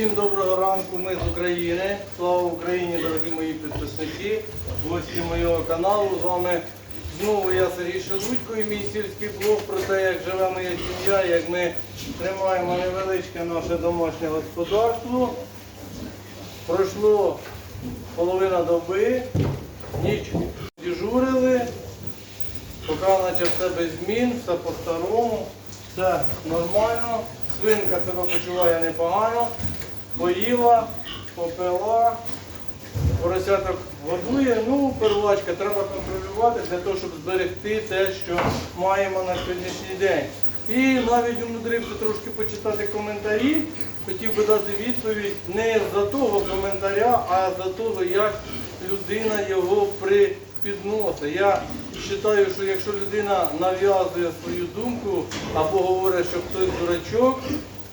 Всім доброго ранку, ми з України. Слава Україні, дорогі мої підписники, гості моєго каналу. З вами знову я Сергій Шелудько і мій сільський блог про те, як живе моя сім'я, як ми тримаємо невеличке наше домашнє господарство. Пройшло половина доби, ніч дежурили, поки наче все без змін, все по-старому, все нормально. Свинка себе почуває непогано, поїла, попила, поросяток годує. Ну, первачка треба контролювати для того, щоб зберегти те, що маємо на сьогоднішній день. І навіть умудрився трошки почитати коментарі. Хотів би дати відповідь не за того коментаря, а за того, як людина його припідносить. Я вважаю, що якщо людина нав'язує свою думку або говорить, що хтось дурачок,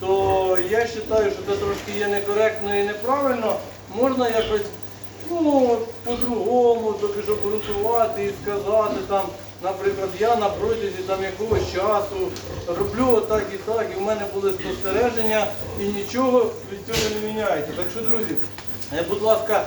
то я вважаю, що це трошки є некоректно і неправильно. Можна якось ну, по-другому, тобі обґрунтувати і сказати там, наприклад, я на протязі там якогось часу роблю отак і так, і в мене були спостереження, і нічого від цього не міняється. Так що, друзі, е, будь ласка,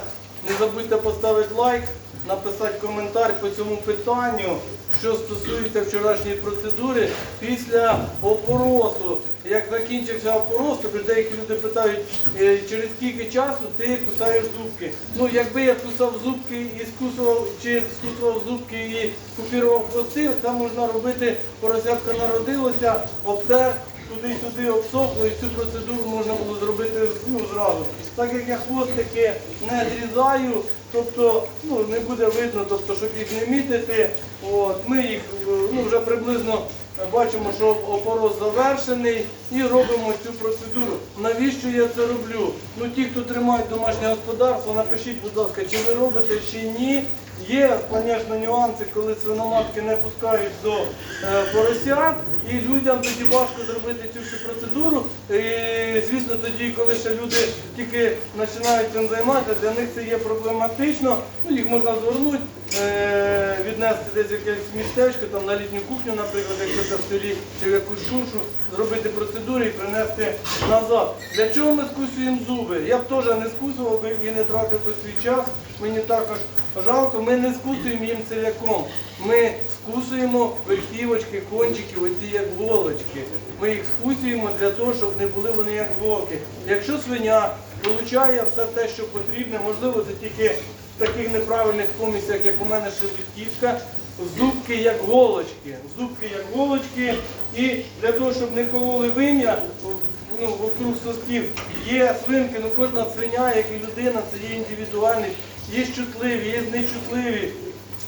не забудьте поставити лайк, написати коментар по цьому питанню, що стосується вчорашньої процедури після опоросу. Як закінчився опорос, ж деякі люди питають, е, через скільки часу ти кусаєш зубки. Ну, якби я кусав зубки і скусував, чи скусував зубки і купірував хвости, це можна робити, поросятка народилося, обтер, туди-сюди обсохло і цю процедуру можна було зробити ну, зразу. Так як я хвостики не зрізаю, тобто ну, не буде видно, тобто, щоб їх не мітити, от, ми їх е, ну, вже приблизно бачимо, що опорос завершений і робимо цю процедуру. Навіщо я це роблю? Ну, ті, хто тримають домашнє господарство, напишіть, будь ласка, чи ви робите, чи ні. Є, звісно, нюанси, коли свиноматки не пускають до е, поросят, і людям тоді важко зробити цю всю процедуру. І, звісно, тоді, коли ще люди тільки починають цим займатися, для них це є проблематично. Ну, їх можна звернути, віднести десь якесь містечко, там на літню кухню, наприклад, якщо це в селі, чи в якусь шушу, зробити процедуру і принести назад. Для чого ми скусуємо зуби? Я б теж не скусував би і не тратив би свій час. Мені також жалко, ми не скусуємо їм ціляком. Ми скусуємо верхівочки, кончики, оці як голочки. Ми їх скусуємо для того, щоб не були вони як голки. Якщо свиня получає все те, що потрібне, можливо, це тільки таких неправильних комісіях, як у мене шелудьківська, зубки як голочки. Зубки як голочки. І для того, щоб не кололи вим'я, ну, вокруг сосків, є свинки, ну кожна свиня, як і людина, це є індивідуальність. Є чутливі, є нечутливі.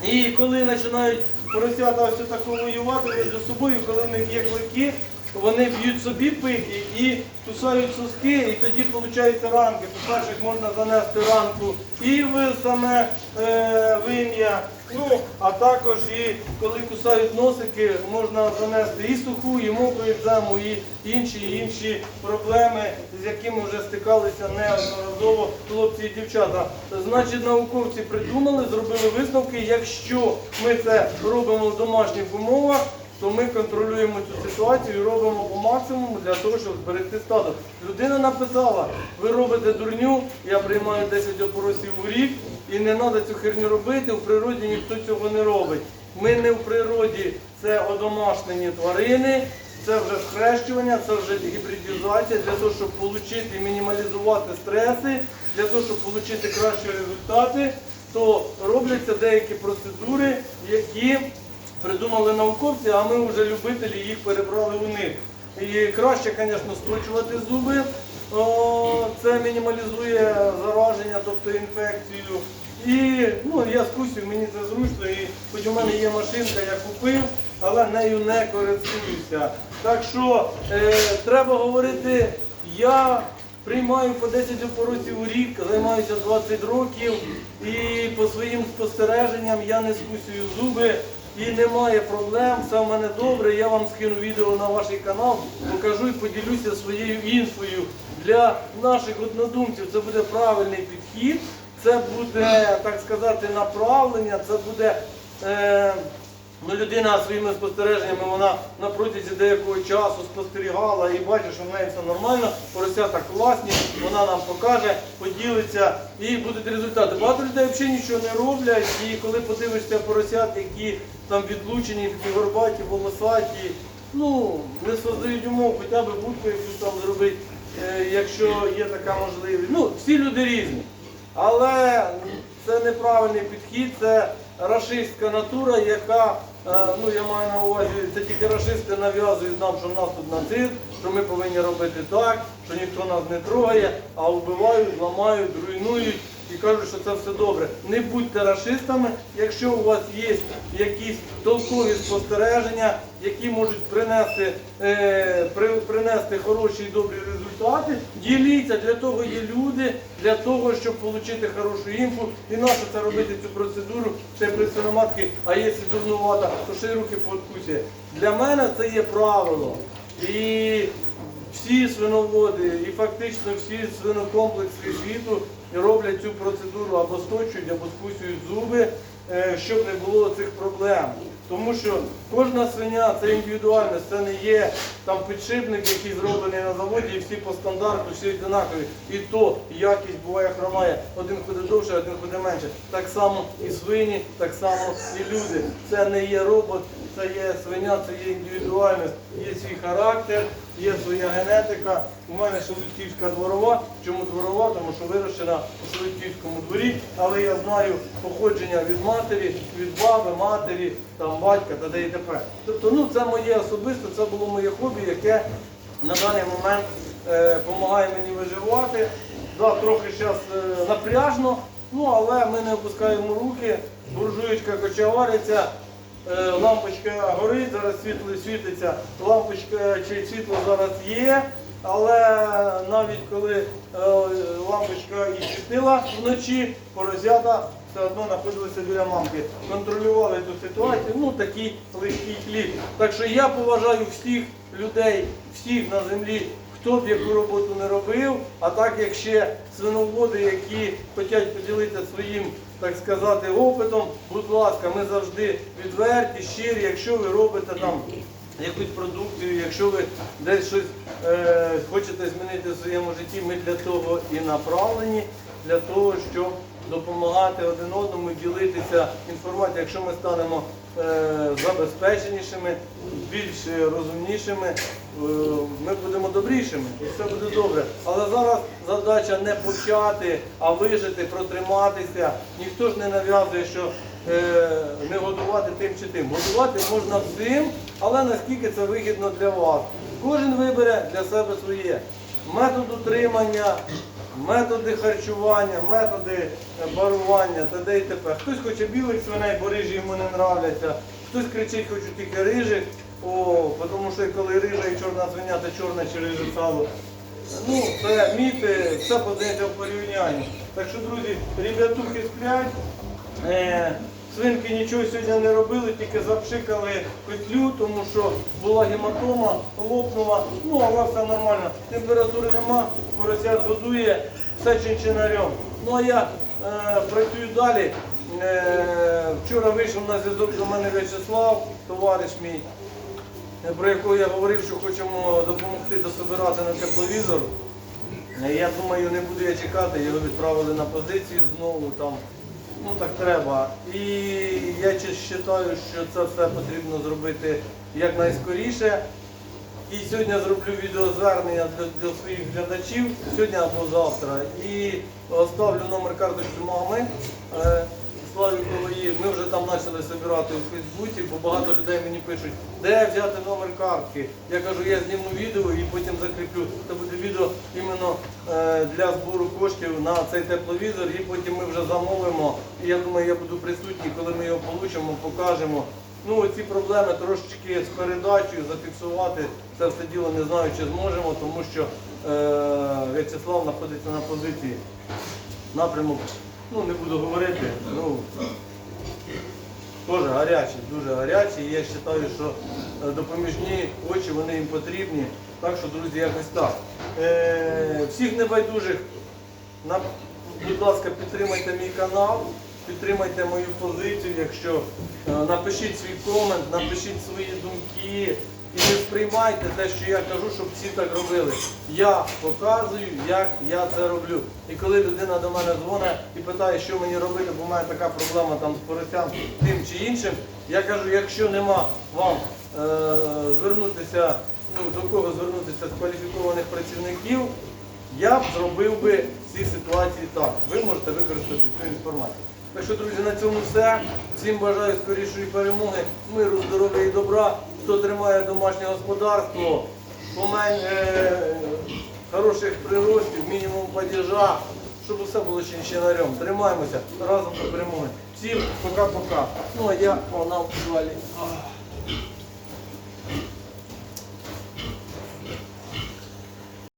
І коли починають поросята ось тако воювати між собою, коли в них є клики, вони б'ють собі пики і кусають соски, і тоді виходить ранки. По-перше, можна занести ранку і в саме е, вим'я. Ну, а також і коли кусають носики, можна занести і суху, і мокру екзему, і інші і інші проблеми, з якими вже стикалися неодноразово хлопці і дівчата. Значить, науковці придумали, зробили висновки. Якщо ми це робимо в домашніх умовах, то ми контролюємо цю ситуацію і робимо по максимуму для того, щоб зберегти стадо. Людина написала, ви робите дурню, я приймаю 10 опоросів у рік, і не треба цю херню робити, в природі ніхто цього не робить. Ми не в природі, це одомашнені тварини, це вже схрещування, це вже гібридізація для того, щоб отримати мінімалізувати стреси, для того, щоб отримати кращі результати, то робляться деякі процедури, які придумали науковці, а ми вже любителі їх перебрали у них. І краще, звісно, сточувати зуби. Це мінімалізує зараження, тобто інфекцію. І ну, я скусив, мені це зручно, і хоч у мене є машинка, я купив, але нею не користуюся. Так що е, треба говорити, я приймаю по 10 опоросів у рік, займаюся 20 років, і по своїм спостереженням я не скусюю зуби. І немає проблем, все в мене добре. Я вам скину відео на ваш канал, покажу і поділюся своєю інфою. Для наших однодумців це буде правильний підхід, це буде, так сказати, направлення, це буде е, Ну, людина своїми спостереженнями, вона на протязі деякого часу спостерігала і бачить, що в неї все нормально, поросята класні, вона нам покаже, поділиться і будуть результати. Багато людей взагалі нічого не роблять, і коли подивишся поросят, які там відлучені, такі горбаті, волосаті, ну, не создають умов хоча б будку якусь там зробити, е, якщо є така можливість. Ну, всі люди різні. Але це неправильний підхід, це рашистська натура, яка, ну я маю на увазі, це тільки расисти нав'язують нам, що в нас тут нацизм, що ми повинні робити так, що ніхто нас не трогає, а вбивають, ламають, руйнують і кажуть, що це все добре. Не будьте рашистами, якщо у вас є якісь толкові спостереження, які можуть принести, е, при, принести хороші і добрі результати, діліться, для того є люди, для того, щоб отримати хорошу інфу. І нащо це робити цю процедуру, ще при а якщо дурнувата, то ще й руки пооткусує. Для мене це є правило. І всі свиноводи і фактично всі свинокомплекси світу роблять цю процедуру або сточують, або скусують зуби, е, щоб не було цих проблем. Тому що кожна свиня це індивідуальність, це не є там підшипник, який зроблений на заводі, і всі по стандарту, всі однакові. І то якість буває хромає, один ходить довше, один ходить менше. Так само і свині, так само і люди. Це не є робот, це є свиня, це є індивідуальність, є свій характер, є своя генетика. У мене Шелудьківська дворова. Чому дворова? Тому що вирощена у Шелудьківському дворі, але я знаю походження від матері, від баби, матері, там батька та де. Тобто, ну це моє особисто, це було моє хобі, яке на даний момент допомагає мені виживати. Да, трохи зараз напряжно, ну але ми не опускаємо руки, буржуєчка кочевариться. Е, Лампочка горить, зараз світло світиться, лампочка чи світло зараз є, але навіть коли е, лампочка і світила вночі, поросята все одно знаходилися біля мамки. Контролювали цю ситуацію, ну такий легкий хліб. Так що я поважаю всіх людей, всіх на землі, хто б яку роботу не робив, а так як ще свиноводи, які хочуть поділитися своїм, так сказати, опитом, будь ласка, ми завжди відверті, щирі, якщо ви робите там якусь продукцію, якщо ви десь щось е, хочете змінити в своєму житті, ми для того і направлені, для того, щоб допомагати один одному, ділитися інформацією, якщо ми станемо забезпеченішими, більш розумнішими, е, ми будемо добрішими і все буде добре. Але зараз задача не почати, а вижити, протриматися. Ніхто ж не нав'язує, що е, не годувати тим чи тим. Годувати можна всім, але наскільки це вигідно для вас. Кожен вибере для себе своє. Метод утримання, методи харчування, методи е, барування та і т.п. Хтось хоче білих свиней, бо рижі йому не нравляться. Хтось кричить, хочу тільки рижих, о, тому що коли рижа і чорна свиня, то чорне чи риже сало. Ну, це міти, все подається в порівнянні. Так що, друзі, ребятухи сплять. Е, свинки нічого сьогодні не робили, тільки запшикали петлю, тому що була гематома, лопнула. Ну, але все нормально. Температури нема, поросят годує, все чинчинарем. Ну а я е, працюю далі. Е, вчора вийшов на зв'язок до мене В'ячеслав, товариш мій про яку я говорив, що хочемо допомогти дособирати на тепловізор. Е, Я думаю, не буду я чекати, його відправили на позицію знову там. Ну так треба. І я вважаю, що це все потрібно зробити якнайскоріше. І сьогодні зроблю відеозвернення для, для своїх глядачів сьогодні або завтра. І оставлю номер карточки мами. Е, Славікової. Ми вже там почали збирати у Фейсбуці, бо багато людей мені пишуть, де взяти номер картки. Я кажу, я зніму відео і потім закріплю. Це буде відео іменно е, для збору коштів на цей тепловізор, і потім ми вже замовимо. І я думаю, я буду присутній, коли ми його получимо, покажемо. Ну, ці проблеми трошечки з передачею зафіксувати це все діло не знаю, чи зможемо, тому що е, В'ячеслав знаходиться на позиції. Напрямок, ну не буду говорити, ну теж гарячий, дуже гарячий. І я вважаю, що е, допоміжні очі вони їм потрібні. Так що, друзі, якось так. Е, всіх небайдужих, на, будь ласка, підтримайте мій канал. підтримайте мою позицію, якщо е, напишіть свій комент, напишіть свої думки і не сприймайте те, що я кажу, щоб всі так робили. Я показую, як я це роблю. І коли людина до мене дзвонить і питає, що мені робити, бо в мене така проблема там з поросям тим чи іншим, я кажу, якщо нема вам е, звернутися, ну до кого звернутися з кваліфікованих працівників, я б зробив би в цій ситуації так. Ви можете використати цю інформацію. Так що, друзі, на цьому все. Всім бажаю скорішої перемоги, миру, здоров'я і добра. Хто тримає домашнє господарство, помень е, хороших приростів, мінімум падежа, щоб усе було чинчинарем. Тримаємося разом до перемоги. Всім пока-пока. Ну а я погнав. Ах.